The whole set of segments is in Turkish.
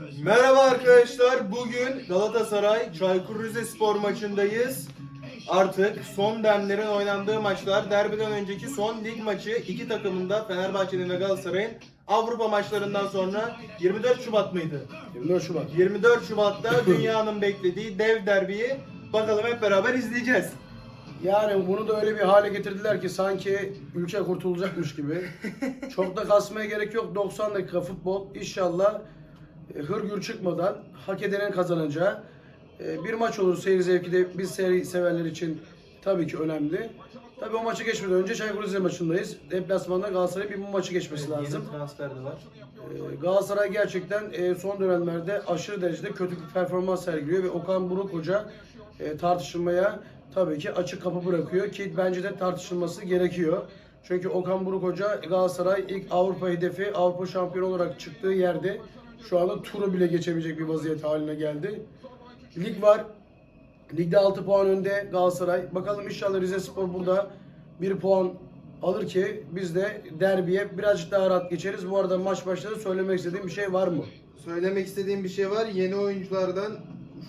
Merhaba arkadaşlar. Bugün Galatasaray Çaykur Rizespor maçındayız. Artık son demlerin oynandığı maçlar. Derbiden önceki son lig maçı iki takımında Fenerbahçe'nin ve Galatasaray'ın Avrupa maçlarından sonra 24 Şubat mıydı? 24 Şubat. 24 Şubat'ta dünyanın beklediği dev derbiyi bakalım hep beraber izleyeceğiz. Yani bunu da öyle bir hale getirdiler ki sanki ülke kurtulacakmış gibi. Çok da kasmaya gerek yok. 90 dakika futbol. İnşallah hırgür çıkmadan hak edenin kazanacağı e, bir maç olur. Seyir zevki de biz seyir severler için tabii ki önemli. Tabii o maçı geçmeden önce Çaykur Rize maçındayız. Deplasmanda Galatasaray'ın bir bu maçı geçmesi lazım. Yeni transfer de var. Ee, Galatasaray gerçekten e, son dönemlerde aşırı derecede kötü bir performans sergiliyor ve Okan Buruk Hoca e, tartışılmaya tabii ki açık kapı bırakıyor ki bence de tartışılması gerekiyor. Çünkü Okan Buruk Hoca Galatasaray ilk Avrupa hedefi Avrupa şampiyonu olarak çıktığı yerde şu anda turu bile geçemeyecek bir vaziyet haline geldi. Lig var. Ligde 6 puan önde Galatasaray. Bakalım inşallah Rize Spor burada 1 puan alır ki biz de derbiye birazcık daha rahat geçeriz. Bu arada maç başladı. Söylemek istediğim bir şey var mı? Söylemek istediğim bir şey var. Yeni oyunculardan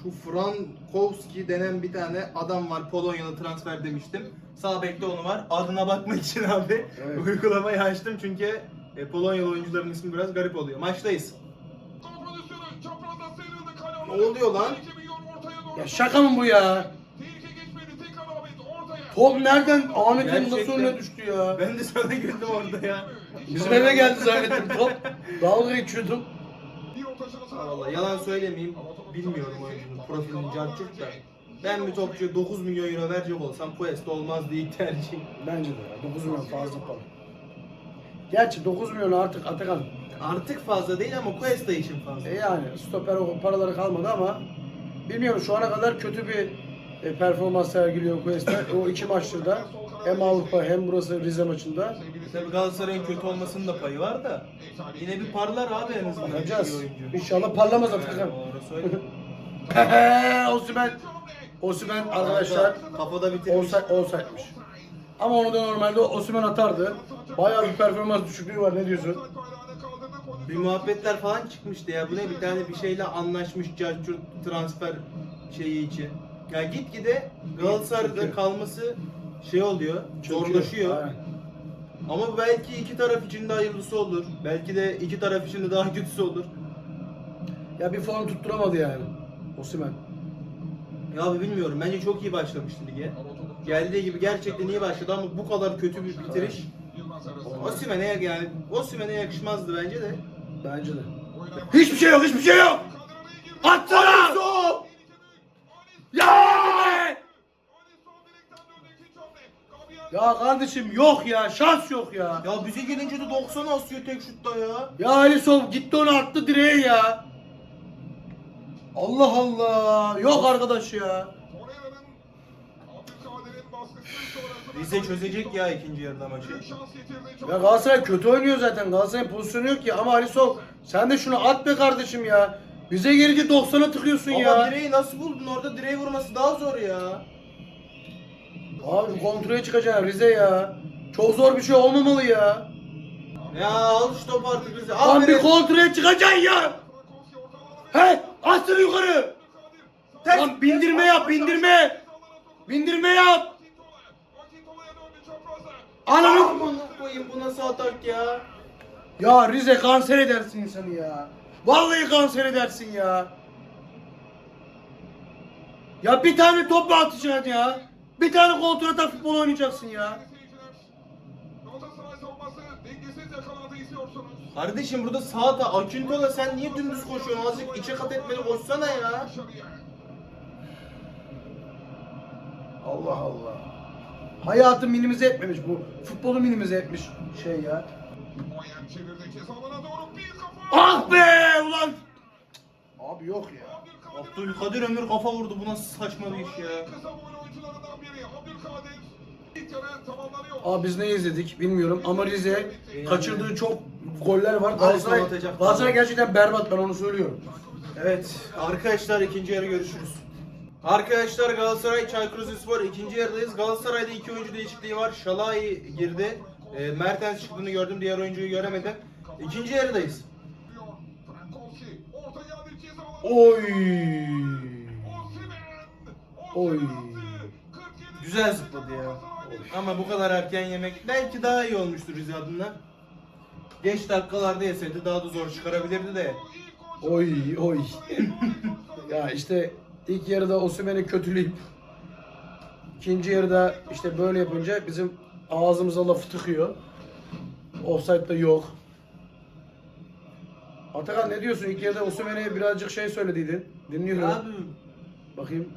şu Frankowski denen bir tane adam var. Polonyalı transfer demiştim. Sağ bekte onu var. Adına bakmak için abi Evet. uygulamayı açtım çünkü e, Polonyalı oyuncuların ismi biraz garip oluyor. Maçtayız. Ne oluyor lan? Ya şaka mı bu ya? Top nereden? Ahmet'in nasıl Gerçekten. önüne düştü ya? Ben de sana güldüm orada ya. Bizim eve geldi zannettim top. Dalga geçiyordum. Valla yalan söylemeyeyim. Bilmiyorum oyuncunun profilini carçurt da. Ben bir topçuya 9 milyon euro verecek olsam Quest olmaz diye ilk tercihim. Bence de ya. 9 milyon fazla para. Gerçi 9 milyon artık Atakan. Artık fazla değil ama Cuesta için fazla. E yani stoper o paraları kalmadı ama bilmiyorum şu ana kadar kötü bir e, performans sergiliyor Cuesta. O iki maçtır da hem Avrupa hem burası Rize maçında. Tabii Galatasaray'ın kötü olmasının da payı var da yine bir parlar abi en azından. Bakacağız. İnşallah parlamaz Yani Atakan. Osimhen. Osimhen arkadaşlar Kafada bitirmiş. offside'miş. Ama onu da normalde Osimhen atardı. Bayağı bir performans düşüklüğü var ne diyorsun? Bir muhabbetler falan çıkmıştı ya. Bu ne bir tane bir şeyle anlaşmış carçurt transfer şeyi için. Ya gitgide Galatasaray'da Çöküyor. kalması şey oluyor, zorlaşıyor. Aynen. Ama belki iki taraf için de hayırlısı olur. Belki de iki taraf için de daha kötüsü olur. Ya bir form tutturamadı yani. Osimhen. Ya abi bilmiyorum. Bence çok iyi başlamıştı lige. Geldiği gibi gerçekten iyi başladı ama bu kadar kötü bir bitiriş Osimhen'e yani Osimhen'e yakışmazdı bence de. Bence de. Hiçbir şey yok, hiçbir şey yok. Atsana! Ya! Ya kardeşim yok ya, şans yok ya. Ya bize gelince de 90 asıyor tek şutta ya. Ya Alisov gitti onu attı direğe ya. Allah Allah. Yok arkadaş ya. Rize çözecek ya ikinci yarıda maçı. Ya Galatasaray kötü oynuyor zaten. Galatasaray'ın pozisyonu yok ki. Ama Alisov sen de şunu at be kardeşim ya. Bize gelince 90'a tıkıyorsun Ama ya. direği nasıl buldun? Orada direği vurması daha zor ya. Abi kontrole çıkacaksın Rize ya. Çok zor bir şey olmamalı ya. Ya al şu topu artık Rize. Lan bir kontrole çıkacaksın ya. He, atsana yukarı. Lan bindirme yap, bindirme. Bindirme yap. Ananı. Aman koyayım bu nasıl atak ya? Ya Rize kanser edersin insanı ya. Vallahi kanser edersin ya. Ya bir tane topla atacaksın ya. Bir tane kontrol atak futbol oynayacaksın ya. Kardeşim burada sağda Aküntola sen niye dümdüz koşuyorsun? Azıcık içe kat etmeli koşsana ya. Allah Allah. Hayatı minimize etmemiş bu. Futbolu minimize etmiş şey ya. Ah be ulan. Abi yok ya. Abdülkadir Ömür kafa vurdu. Bu nasıl saçma bir iş ya? Abi biz ne izledik bilmiyorum ama Rize kaçırdığı çok goller var. Galatasaray, atacak. Galatasaray gerçekten berbat ben onu söylüyorum. Evet arkadaşlar ikinci yarı görüşürüz. Arkadaşlar Galatasaray Çaykur Rizespor ikinci yarıdayız. Galatasaray'da iki oyuncu değişikliği var. Şalai girdi. E, Mertens çıktığını gördüm. Diğer oyuncuyu göremedim. İkinci yarıdayız. Oy. Oy. Güzel zıpladı ya. Ama bu kadar erken yemek belki daha iyi olmuştur Rize adına. Geç dakikalarda yeseydi daha da zor çıkarabilirdi de. Oy oy. ya işte ilk yarıda Osimhen'i kötüleyip ikinci yarıda işte böyle yapınca bizim ağzımıza lafı tıkıyor. Offside de yok. Atakan ne diyorsun? İlk yarıda Osimhen'e birazcık şey söylediydin. Dinliyorum. Abi Bakayım.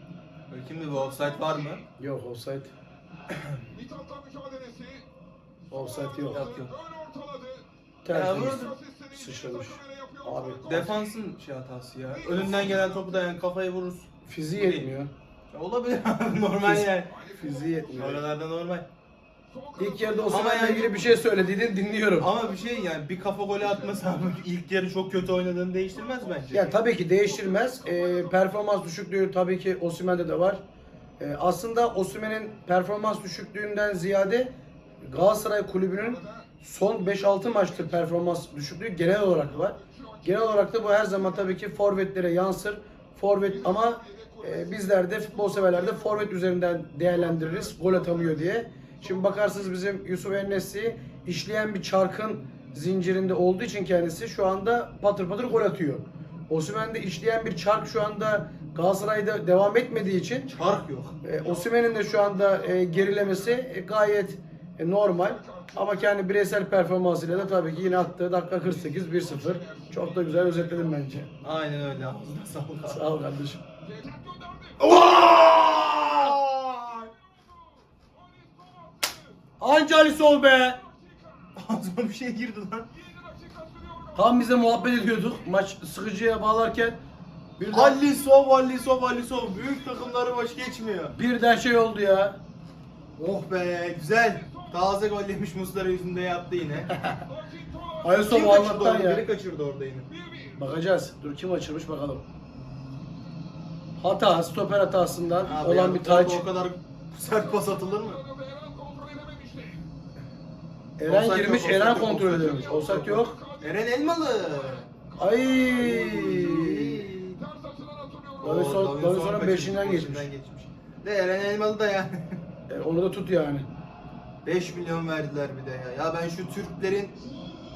şimdi bu offside var mı? Yok offside. Offside yok. Yok yok. Tertemiz. Sıçramış. Abi Defansın şey hatası ya. Önünden gelen topu da yani kafayı vururuz. Fiziği yetmiyor. Ya olabilir abi normal yani. Fiziği yetmiyor. Oralarda normal. İlk yarıda Ama Osimhen'le yani- ilgili bir şey söylediydin dinliyorum. Ama bir şey yani bir kafa golü atmasa abi ilk yarı çok kötü oynadığını değiştirmez bence. Ya tabii ki değiştirmez. Ee, performans düşüklüğü tabii ki Osimhen'de de var. Ee, aslında Osimhen'in performans düşüklüğünden ziyade Galatasaray kulübünün son 5-6 maçtır performans düşüklüğü genel olarak var. Genel olarak da bu her zaman tabii ki forvetlere yansır. Forvet ama e, bizler de futbol severler de forvet üzerinden değerlendiririz gol atamıyor diye. Şimdi bakarsınız bizim Yusuf Ennesi işleyen bir çarkın zincirinde olduğu için kendisi şu anda patır patır gol atıyor. Osimhen de işleyen bir çark şu anda Galatasaray'da devam etmediği için Çark yok. e, Osimhen'in de şu anda e, gerilemesi e, gayet e, normal. Ama kendi bireysel performansıyla da tabii ki yine attığı dakika 48 1-0. Çok da güzel özetledim bence. Aynen öyle ağzına sağlık. Sağ ol kardeşim. Anca Ali Sol be! Ağzıma bir şey girdi lan. Tam bize muhabbet ediyorduk. Maç sıkıcıya bağlarken birden, Ali Sov, Ali Sov, Ali Sov. Büyük takımları baş geçmiyor. birden şey oldu ya. Oh be güzel. Taze gol yemiş Muslera yüzünde yattı yine. Kim kaçırdı Allah'tan orada? ya. Biri kaçırdı orada yine. Bakacağız. Dur kim açırmış bakalım. Hata, stoper hatasından Abi olan bir taç. O kadar sert pas atılır mı? Eren Offside girmiş, yok, Eren offside yok, kontrol offside ediyormuş. yok. Offside yok. Eren Elmalı. Ay. Davinson- Davinson'un beşinden geçmiş. De Eren Elmalı da yani. E, onu da tut yani. 5 milyon verdiler bir de ya. Ya ben şu Türklerin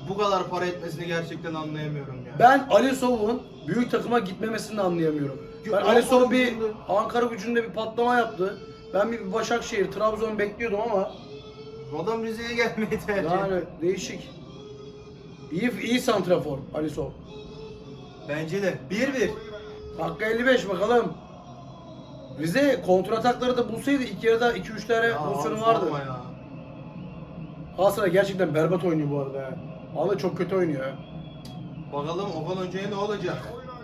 bu kadar para etmesini gerçekten anlayamıyorum ya. Ben Ali Sov'un büyük takıma gitmemesini de anlayamıyorum. Ben Ali Sov bir gücünde. Ankara gücünde bir patlama yaptı. Ben bir Başakşehir, Trabzon bekliyordum ama Adam Rize'ye gelmeyi tercih yani etti. değişik. İyi iyi santrafor Ali Sov. Bence de. 1-1. Dakika 55 bakalım. Rize kontratakları da bulsaydı ilk yarıda 2-3 tane Ya pozisyonu abi vardı. ya. Galatasaray gerçekten berbat oynuyor bu arada ya. Vallahi çok kötü oynuyor. Bakalım Okan Hoca'ya ne olacak?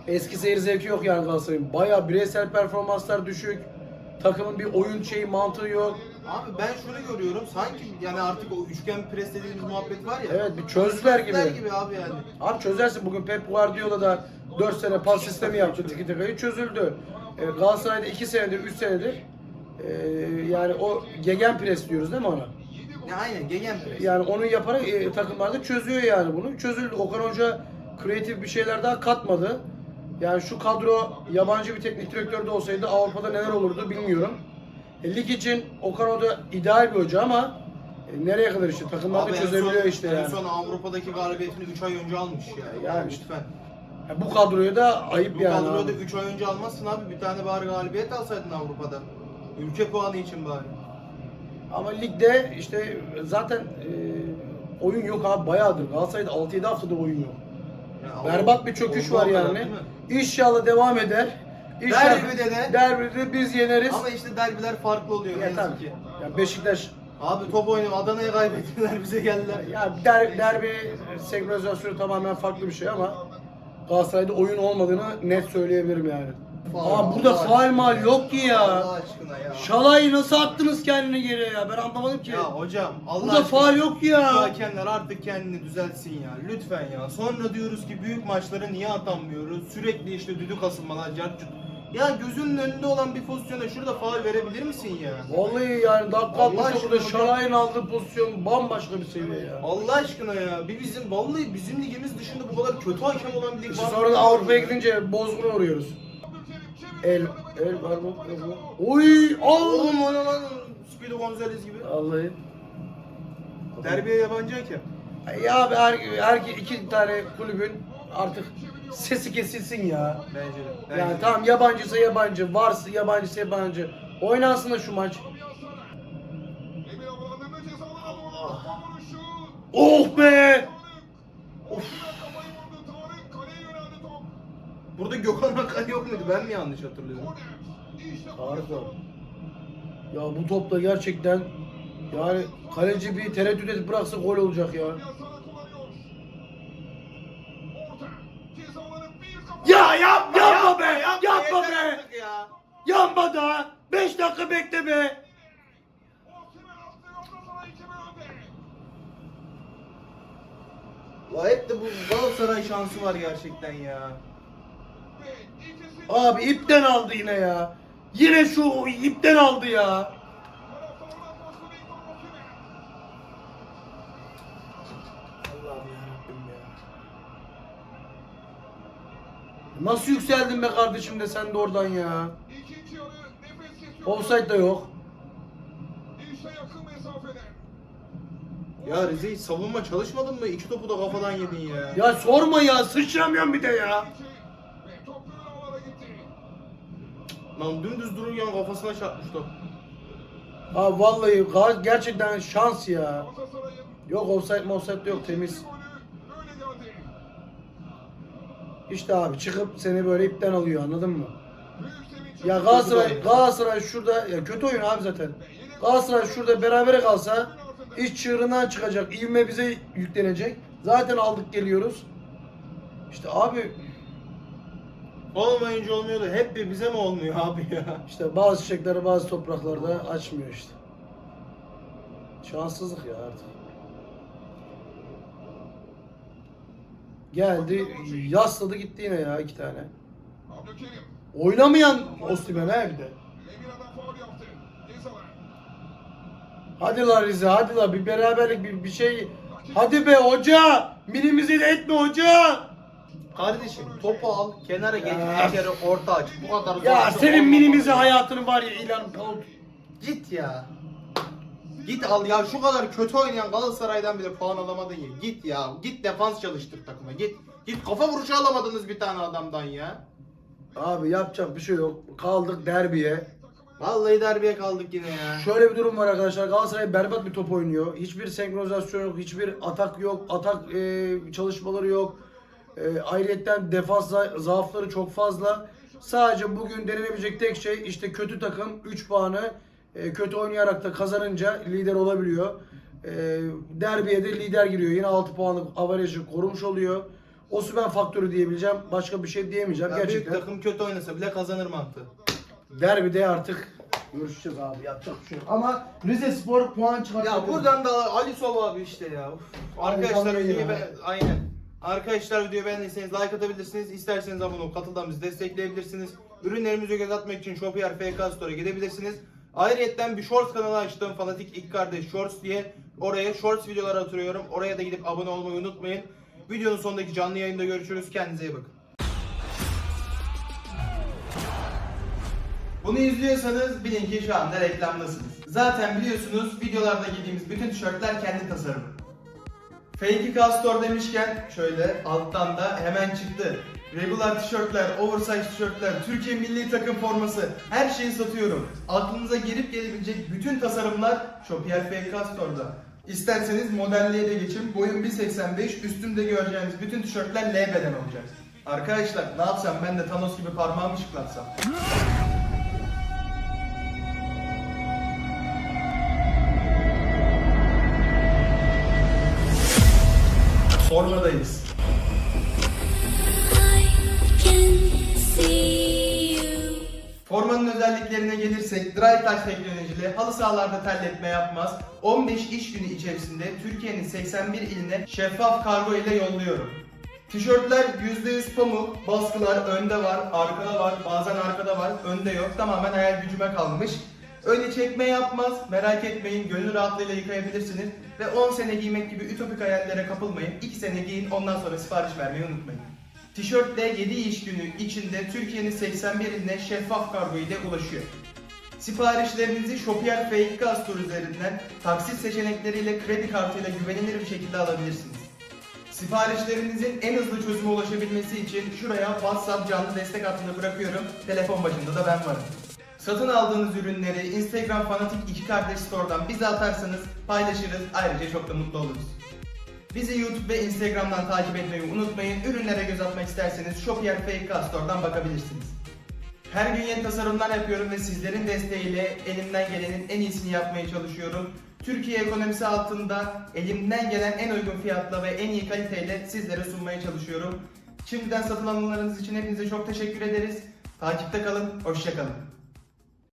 Eski seyir zevki yok yani Galatasaray'ın. Bayağı bireysel performanslar düşük. Takımın bir oyun şeyi mantığı yok. Abi ben şunu görüyorum. Sanki yani artık o üçgen pres dediğimiz muhabbet var ya. Evet bir çözdüler gibi. Gibi abi yani. Abi çözersin bugün Pep Guardiola da 4 sene pas sistemi yaptı tiki takayı çözüldü. Ee, Galatasaray'da 2 senedir 3 senedir ee, yani o gegen pres diyoruz değil mi ona? Ya aynen gegen pres. Yani onu yaparak e, takımlarda çözüyor yani bunu. Çözüldü. Okan Hoca kreatif bir şeyler daha katmadı. Yani şu kadro yabancı bir teknik direktör de olsaydı Avrupa'da neler olurdu bilmiyorum. E, lig için Okan Hoca ideal bir hoca ama e, nereye kadar işte takımlarda Abi en çözebiliyor son- işte en yani. son Avrupa'daki galibiyetini 3 ay önce almış ya. Yani. lütfen. Ya bu kadroyu da ayıp Bu yani. kadroda abi. 3 ay önce almazsın abi. Bir tane bari galibiyet alsaydın Avrupa'da. Ülke puanı için bari. Ama ligde işte zaten e, oyun yok abi bayağıdır. Galatasaray'da 6-7 haftadır oyun yok. Ya Berbat bir çöküş var yani. İnşallah devam eder. İnşallah Derbide de- derbide biz yeneriz. Ama işte derbiler farklı oluyor ne Ya yazık tabii. ki. Ya Beşiktaş Abi top oynuyor. Adana'ya kaybettiler bize geldiler. ya der, derbi senkronizasyonu tamamen farklı bir şey ama Galatasaray'da oyun olmadığını net söyleyebilirim yani. Aa burada faal mal yok ki ya. Allah aşkına ya. Şalay'ı nasıl attınız kendini geriye ya? Ben anlamadım ki. Ya hocam Allah Burada aşkına faul yok ya. hakemler artık kendini düzeltsin ya. Lütfen ya. Sonra diyoruz ki büyük maçları niye atamıyoruz? Sürekli işte düdük asılmalar, cart curt. Ya gözünün önünde olan bir pozisyona şurada faul verebilir misin ya? Vallahi yani dakika Allah 60'da aşkına burada hocam. Şalay'ın aldığı pozisyon bambaşka bir seviye ya. Allah aşkına ya. Bir bizim vallahi bizim ligimiz dışında bu kadar kötü hakem olan bir lig var. sonra da Avrupa'ya gidince bozguna uğruyoruz. El, el var mı? Yok mu? Oy! Oğlum o ne lan? Speedo Gonzalez gibi. Vallahi. Derbiye yabancı hakem. Ya abi her, her iki tane kulübün artık sesi kesilsin ya. Bence de. Bence Yani de. tamam yabancıysa yabancı, varsa yabancıysa yabancı. Oynansın da şu maç. Oh be! Gökhan Akar yok muydu? Ben mi yanlış hatırlıyorum? Var. Ya bu topla gerçekten yani kaleci bir tereddüt edip bıraksa gol olacak ya. Ya yap, yapma be! Yapma yeter be! ya. Yapma da! 5 dakika bekle be! Osimhen attı. Galatasaray 2-1 önde. La hep de bu Galatasaray şansı var gerçekten ya. Abi ipten aldı yine ya. Yine şu ipten aldı ya. Nasıl yükseldin be kardeşim de sen de oradan ya. Offside de yok. Ya Rize hiç savunma çalışmadın mı? İki topu da kafadan yedin ya. Ya sorma ya sıçramıyorum bir de ya. Lan dümdüz dururken kafasına çarpmış top. Abi vallahi gerçekten şans ya. Yok offside offside de yok temiz. İşte abi çıkıp seni böyle ipten alıyor anladın mı? Ya Galatasaray Galatasaray şurada ya kötü oyun abi zaten. Galatasaray şurada berabere kalsa iş çığırından çıkacak. İvme bize yüklenecek. Zaten aldık geliyoruz. İşte abi Olmayınca olmuyor da hep bir bize mi olmuyor abi ya? işte bazı çiçekleri bazı topraklarda açmıyor işte. Şanssızlık ya artık. Geldi yasladı gitti yine ya iki tane. Oynamayan Osimhen he bir de. Hadi la Rize hadi la bir beraberlik bir, bir şey. Hadi be hoca. Minimize etme hoca. Kardeşim topu al, kenara geç, Ya. içeri orta aç. Bu kadar zor Ya senin minimize hayatını var ya ilan kal. Git ya. Git al ya şu kadar kötü oynayan Galatasaray'dan bile puan alamadın ya. Git ya. Git defans çalıştır takıma. Git. Git kafa vuruşu alamadınız bir tane adamdan ya. Abi yapacak bir şey yok. Kaldık derbiye. Vallahi derbiye kaldık yine ya. Şöyle bir durum var arkadaşlar. Galatasaray berbat bir top oynuyor. Hiçbir senkronizasyon yok. Hiçbir atak yok. Atak e, çalışmaları yok. E, ayrıyetten defans za- zaafları çok fazla. Sadece bugün denenebilecek tek şey işte kötü takım 3 puanı e, kötü oynayarak da kazanınca lider olabiliyor. E, derbiye de lider giriyor. Yine 6 puanlık avarajı korumuş oluyor. Osimhen faktörü diyebileceğim. Başka bir şey diyemeyeceğim. Ya büyük Gerçekten. takım kötü oynasa bile kazanır mantığı. Derbide artık görüşeceğiz abi. Yapacak bir şey yok. Ama Rize Spor puan çıkartıyor. Ya buradan da Ali Sol abi işte ya. Uf. Arkadaşlar ya. be- aynen. Arkadaşlar videoyu beğendiyseniz like atabilirsiniz. İsterseniz abone olup katıldan destekleyebilirsiniz. Ürünlerimizi göz atmak için Shopier FK Store'a gidebilirsiniz. Ayrıca bir Shorts kanalı açtım. Fanatik ilk kardeş Shorts diye. Oraya Shorts videoları atıyorum. Oraya da gidip abone olmayı unutmayın. Videonun sonundaki canlı yayında görüşürüz. Kendinize iyi bakın. Bunu izliyorsanız bilin ki şu anda reklamdasınız. Zaten biliyorsunuz videolarda giydiğimiz bütün tişörtler kendi tasarımı. Fake Store demişken şöyle alttan da hemen çıktı. Regular tişörtler, oversize tişörtler, Türkiye milli takım forması her şeyi satıyorum. Aklınıza gelip gelebilecek bütün tasarımlar Shopier Fake Store'da. İsterseniz modelliğe de geçin. Boyum 1.85, üstümde göreceğiniz bütün tişörtler L beden olacak. Arkadaşlar ne yapsam ben de Thanos gibi parmağımı şıklatsam. Formadayız. Formanın özelliklerine gelirsek dry touch teknolojili halı sahalarda terletme yapmaz. 15 iş günü içerisinde Türkiye'nin 81 iline şeffaf kargo ile yolluyorum. Tişörtler %100 pamuk, baskılar önde var, arkada var, bazen arkada var, önde yok. Tamamen hayal gücüme kalmış. Öyle çekme yapmaz, merak etmeyin, gönül rahatlığıyla yıkayabilirsiniz. Ve 10 sene giymek gibi ütopik hayallere kapılmayın. 2 sene giyin, ondan sonra sipariş vermeyi unutmayın. Tişörtle 7 iş günü içinde Türkiye'nin 81 iline şeffaf kargo ile ulaşıyor. Siparişlerinizi Shopier Fake Gaz üzerinden taksit seçenekleriyle kredi kartıyla güvenilir bir şekilde alabilirsiniz. Siparişlerinizin en hızlı çözüme ulaşabilmesi için şuraya WhatsApp canlı destek hattını bırakıyorum. Telefon başında da ben varım. Satın aldığınız ürünleri Instagram Fanatik iki Kardeş Store'dan bize atarsanız paylaşırız. Ayrıca çok da mutlu oluruz. Bizi YouTube ve Instagram'dan takip etmeyi unutmayın. Ürünlere göz atmak isterseniz Shopier Car Store'dan bakabilirsiniz. Her gün yeni tasarımlar yapıyorum ve sizlerin desteğiyle elimden gelenin en iyisini yapmaya çalışıyorum. Türkiye ekonomisi altında elimden gelen en uygun fiyatla ve en iyi kaliteyle sizlere sunmaya çalışıyorum. Şimdiden satın alımlarınız için hepinize çok teşekkür ederiz. Takipte kalın, hoşça kalın.